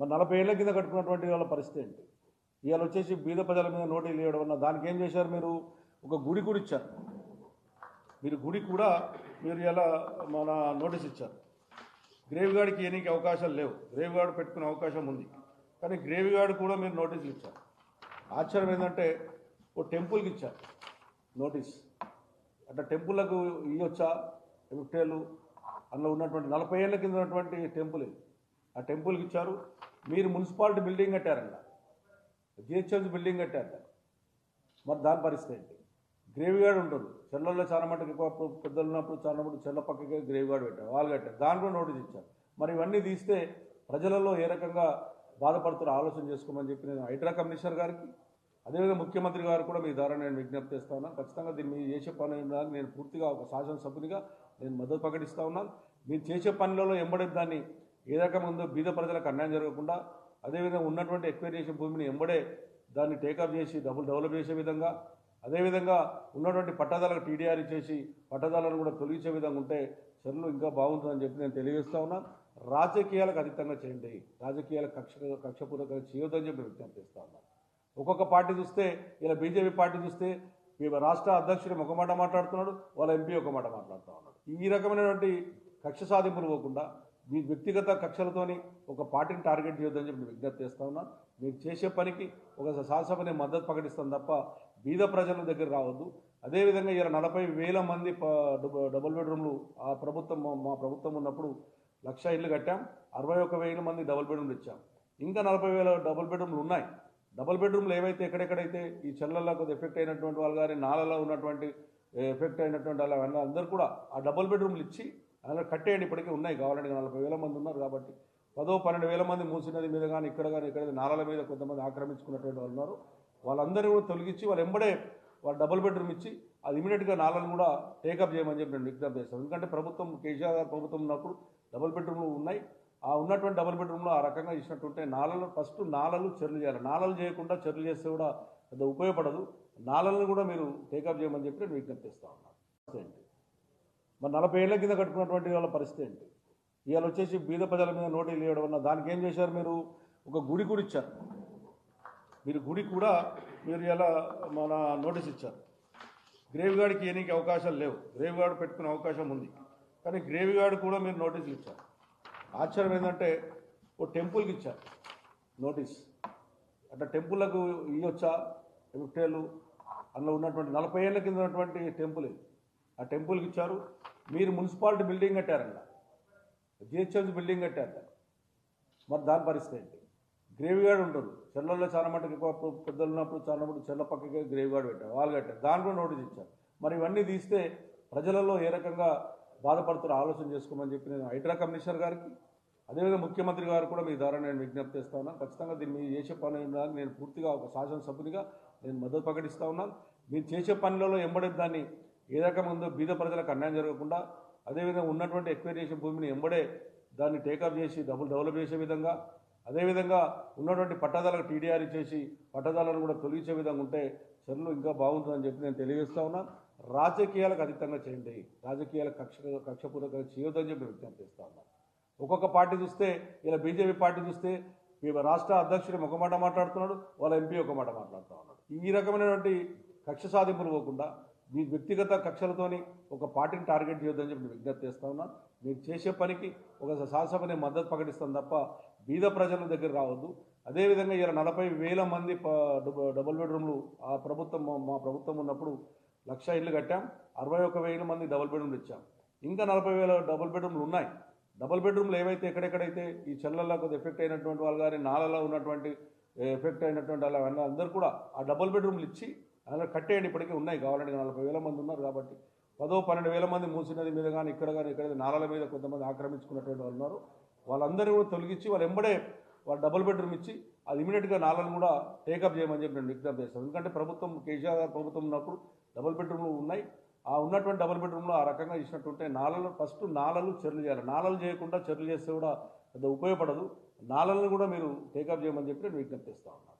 మరి నలభై ఏళ్ళ కింద కట్టుకున్నటువంటి వాళ్ళ పరిస్థితి ఏంటి? ఇవాళ వచ్చేసి బీద ప్రజల మీద నోటీలు ఇవ్వడం వల్ల దానికి ఏం చేశారు మీరు? ఒక గుడి కూడా ఇచ్చారు మీరు గుడి కూడా మీరు ఇలా మన నోటీస్ ఇచ్చారు. గ్రేవ్ గార్డ్కి అవకాశాలు లేవు. గ్రేవ్ గార్డ్ పెట్టుకునే అవకాశం ఉంది. కానీ గ్రేవ్ కూడా మీరు నోటీసులు ఇచ్చారు. ఆశ్చర్యం ఏంటంటే ఓ టెంపుల్కి ఇచ్చారు నోటీస్. అట్లా టెంపుల్లకు ఇవ్వచ్చా విక్టేలు అందులో ఉన్నటువంటి నలభై ఏళ్ళ కింద ఉన్నటువంటి టెంపుల్ ఇది. ఆ టెంపుల్కి ఇచ్చారు. మీరు మున్సిపాలిటీ బిల్డింగ్ కట్టారంట. జిహెచ్ఎంసీ బిల్డింగ్ కట్టారట. మరి దాని పరిస్థితి ఏంటి? గ్రేవ్ గార్డ్ ఉంటుంది చెల్లల్లో చాలా మటుకు అప్పుడు పెద్దలు ఉన్నప్పుడు చాలా మటుకు చెల్ల పక్కకే గ్రేవ్ గార్డ్ పెట్టారు. వాళ్ళు కట్టారు. దాని కూడా నోటీస్ ఇచ్చారు. మరి ఇవన్నీ తీస్తే ప్రజలలో ఏ రకంగా బాధపడుతున్న ఆలోచన చేసుకోమని చెప్పి నేను హైడ్రా కమిషనర్ గారికి అదేవిధంగా ముఖ్యమంత్రి గారు కూడా మీ ద్వారా నేను విజ్ఞప్తి చేస్తా ఉన్నాను. ఖచ్చితంగా దీన్ని మీరు చేసే పని ఏంటని నేను పూర్తిగా ఒక శాసనసభ్యునిగా నేను మద్దతు ప్రకటిస్తా ఉన్నాను. మీరు చేసే పనులలో ఎంబడే దాన్ని ఏ రకంగా ఉందో బీద ప్రజలకు అన్యాయం జరగకుండా అదేవిధంగా ఉన్నటువంటి ఎక్వైర్ చేసిన భూమిని ఎంబడే దాన్ని టేకప్ చేసి డబుల్ డెవలప్ చేసే విధంగా అదేవిధంగా ఉన్నటువంటి పట్టదాలకు టీడీఆర్ ఇచ్చేసి పట్టదాలను కూడా తొలగించే విధంగా ఉంటే చర్యలు ఇంకా బాగుంటుందని చెప్పి నేను తెలియజేస్తా ఉన్నాను రాజకీయాలకు అతీతంగా చేయండి. రాజకీయాల కక్ష కక్షపూర్వకంగా చేయొద్దని చెప్పి విజ్ఞప్తి చేస్తా ఉన్నాను ఒక్కొక్క పార్టీ చూస్తే ఇలా బీజేపీ పార్టీ చూస్తే ఈ రాష్ట్ర అధ్యక్షుడు ఒక మాట మాట్లాడుతున్నాడు వాళ్ళ ఎంపీ ఒక మాట మాట్లాడుతూ ఉన్నాడు. ఈ రకమైనటువంటి కక్ష సాధింపులు పోకుండా మీ వ్యక్తిగత కక్షలతోని ఒక పార్టీని టార్గెట్ చేయొద్దని చెప్పి విజ్ఞప్తి చేస్తా ఉన్నా. మీరు చేసే పనికి ఒక శాసనసభని మద్దతు ప్రకటిస్తాం తప్ప బీద ప్రజల దగ్గర రావద్దు. అదేవిధంగా ఇలా నలభై వేల మంది డబుల్ బెడ్రూమ్లు ఆ ప్రభుత్వం మా- మా ప్రభుత్వం ఉన్నప్పుడు లక్ష ఇల్లు కట్టాం. అరవై ఒక వేల మంది డబుల్ బెడ్రూమ్లు ఇచ్చాం. ఇంకా నలభై వేల డబుల్ బెడ్రూమ్లు ఉన్నాయి. డబుల్ బెడ్రూమ్లు ఏవైతే ఎక్కడెక్కడైతే ఈ చెల్లల్లో కొద్దిగా ఎఫెక్ట్ అయినటువంటి వాళ్ళు కానీ నాలలో ఉన్నటువంటి ఎఫెక్ట్ అయినటువంటి వాళ్ళ అందరూ కూడా ఆ డబుల్ బెడ్రూమ్లు ఇచ్చి అలా కట్టేయండి ఇప్పటికీ ఉన్నాయి. కావాలంటే నలభై వేల మంది ఉన్నారు కాబట్టి పదో పన్నెండు వేల మంది మూసినది మీద కానీ ఇక్కడ కానీ ఇక్కడ నాలల మీద కొంతమంది ఆక్రమించుకున్నటువంటి వాళ్ళు ఉన్నారు. వాళ్ళందరూ కూడా తొలగించి వాళ్ళు ఎంబడే వాళ్ళు డబుల్ బెడ్రూమ్ ఇచ్చి అది ఇమీడియట్గా నాలను కూడా టేకప్ చేయమని చెప్పి నేను విజ్ఞప్తి చేస్తాను. ఎందుకంటే ప్రభుత్వం కేసీఆర్ గారు ప్రభుత్వం ఉన్నప్పుడు డబుల్ బెడ్రూమ్లు ఉన్నాయి. ఆ ఉన్నటువంటి డబుల్ బెడ్రూమ్లో ఆ రకంగా ఇచ్చినట్టుంటే నాలలు ఫస్ట్ నాలలు చెర్లు చేయాలి. నాలలు చేయకుండా చెర్లు చేస్తే కూడా పెద్ద ఉపయోగపడదు. నాలలను కూడా మీరు టేకప్ చేయమని చెప్పి నేను విజ్ఞప్తి చేస్తా ఉన్నాను. మరి నలభై ఏళ్ళ కింద కట్టుకున్నటువంటి వాళ్ళ పరిస్థితి ఏంటి? ఇవాళ వచ్చేసి బీద ప్రజల మీద నోటీలు ఇవ్వడం వల్ల దానికి ఏం చేశారు మీరు? ఒక గుడి కూడా ఇచ్చారు. మీరు గుడి కూడా మీరు ఇలా మన నోటీస్ ఇచ్చారు. గ్రేవ్ గార్డ్కి ఏనికి అవకాశాలు లేవు. గ్రేవ్ గార్డ్ పెట్టుకునే అవకాశం ఉంది. కానీ గ్రేవ్ గార్డ్ కూడా మీరు నోటీసులు ఇచ్చారు. ఆశ్చర్యం ఏంటంటే ఓ టెంపుల్కి ఇచ్చారు నోటీస్. అట్లా టెంపుల్లకు ఇవ్వచ్చా విక్టేలు అందులో ఉన్నటువంటి నలభై ఏళ్ళ కింద ఉన్నటువంటి టెంపుల్ ఇది. ఆ టెంపుల్కి ఇచ్చారు. మీరు మున్సిపాలిటీ బిల్డింగ్ కట్టారంట. జిహెచ్ఎంసీ బిల్డింగ్ కట్టారంట. మరి దాని పరిస్థితి ఏంటి? గ్రేవ్ గార్డ్ ఉంటుంది చెర్లలో చాలా మటుకు అప్పుడు పెద్దలు ఉన్నప్పుడు చాలా మటుకు చెర్ల పక్కకి గ్రేవ్ గార్డ్ పెట్టారు. వాళ్ళు కట్టారు. దాని కూడా నోటీస్ ఇచ్చారు. మరి ఇవన్నీ తీస్తే ప్రజలలో ఏ రకంగా బాధపడుతారో ఆలోచన చేసుకోమని చెప్పి నేను హైడ్రా కమిషనర్ గారికి అదేవిధంగా ముఖ్యమంత్రి గారు కూడా మీ ద్వారా నేను విజ్ఞప్తి చేస్తా ఉన్నాను. ఖచ్చితంగా దీన్ని మీరు చేసే పని ఏంటని నేను పూర్తిగా ఒక శాసనసభ్యునిగా నేను మద్దతు ప్రకటిస్తూ ఉన్నాను. మీరు చేసే పనులలో ఎంబడే దాన్ని ఏ ముందు బీద ప్రజలకు అన్యాయం జరగకుండా అదేవిధంగా ఉన్నటువంటి ఎక్వైర్ చేసిన భూమిని ఎంబడే దాన్ని టేకప్ చేసి డబుల్ డెవలప్ చేసే విధంగా అదేవిధంగా ఉన్నటువంటి పట్టదాలకు టీడీఆర్ ఇచ్చేసి పట్టదాలను కూడా తొలగించే విధంగా ఉంటే చర్యలు ఇంకా బాగుంటుందని చెప్పి నేను తెలియజేస్తా ఉన్నాను రాజకీయాలకు అతీతంగా చేయండి. రాజకీయాల కక్ష కక్షపూర్వకంగా చేయొద్దని చెప్పి విజ్ఞప్తి చేస్తా ఉన్నాను ఒక్కొక్క పార్టీ చూస్తే ఇలా బీజేపీ పార్టీ చూస్తే రాష్ట్ర అధ్యక్షుడు ఒక మాట మాట్లాడుతున్నాడు వాళ్ళ ఎంపీ ఒక మాట మాట్లాడుతూ ఉన్నాడు. ఈ రకమైనటువంటి కక్ష సాధింపులు పోకుండా మీ వ్యక్తిగత కక్షలతోని ఒక పార్టీని టార్గెట్ చేయొద్దని చెప్పి విజ్ఞప్తి చేస్తా ఉన్నా. మీరు చేసే పనికి ఒక శాసనసభని మద్దతు ప్రకటిస్తాను తప్ప బీద ప్రజల దగ్గర రావద్దు. అదేవిధంగా ఇలా నలభై వేల మంది డబుల్ బెడ్రూమ్లు ఆ ప్రభుత్వం మా- ప్రభుత్వం ఉన్నప్పుడు లక్ష ఇల్లు కట్టాం. అరవై ఒక వేల మంది డబుల్ బెడ్రూమ్లు ఇచ్చాం. ఇంకా నలభై వేల డబుల్ బెడ్రూమ్లు ఉన్నాయి. డబుల్ బెడ్రూమ్లు ఏవైతే ఎక్కడెక్కడైతే ఈ చెల్లల్లో కొద్దిగా ఎఫెక్ట్ అయినటువంటి వాళ్ళు కానీ నాలలో ఉన్నటువంటి ఎఫెక్ట్ అయినటువంటి వాళ్ళు అందరూ కూడా ఆ డబుల్ బెడ్రూమ్లు ఇచ్చి అలా కట్టేయండి ఇప్పటికీ ఉన్నాయి కావాలంటే నలభై వేల మంది ఉన్నారు కాబట్టి. పదో పన్నెండు వేల మంది మూసినది మీద కానీ ఇక్కడ కానీ ఇక్కడ నాలల మీద కొంతమంది ఆక్రమించుకున్నటువంటి వాళ్ళు ఉన్నారు. వాళ్ళందరూ కూడా తొలగించి వాళ్ళు ఎంబడే వాళ్ళు డబుల్ బెడ్రూమ్ ఇచ్చి అది ఇమీడియట్గా నాలను కూడా టేకప్ చేయమని చెప్పి నేను విజ్ఞప్తి చేస్తాను. ఎందుకంటే ప్రభుత్వం కేసీఆర్ గారు ప్రభుత్వం ఉన్నప్పుడు డబుల్ బెడ్రూమ్లు ఉన్నాయి. ఆ ఉన్నటువంటి డబుల్ బెడ్రూమ్లో ఆ రకంగా ఇచ్చినట్టుంటే నాలలు ఫస్ట్ నాలలు చెర్లు చేయాలి. నాలలు చేయకుండా చెర్లు చేస్తే కూడా పెద్ద ఉపయోగపడదు. నాలలను కూడా మీరు టేకప్ చేయమని చెప్పి నేను విజ్ఞప్తి చేస్తా ఉన్నాను.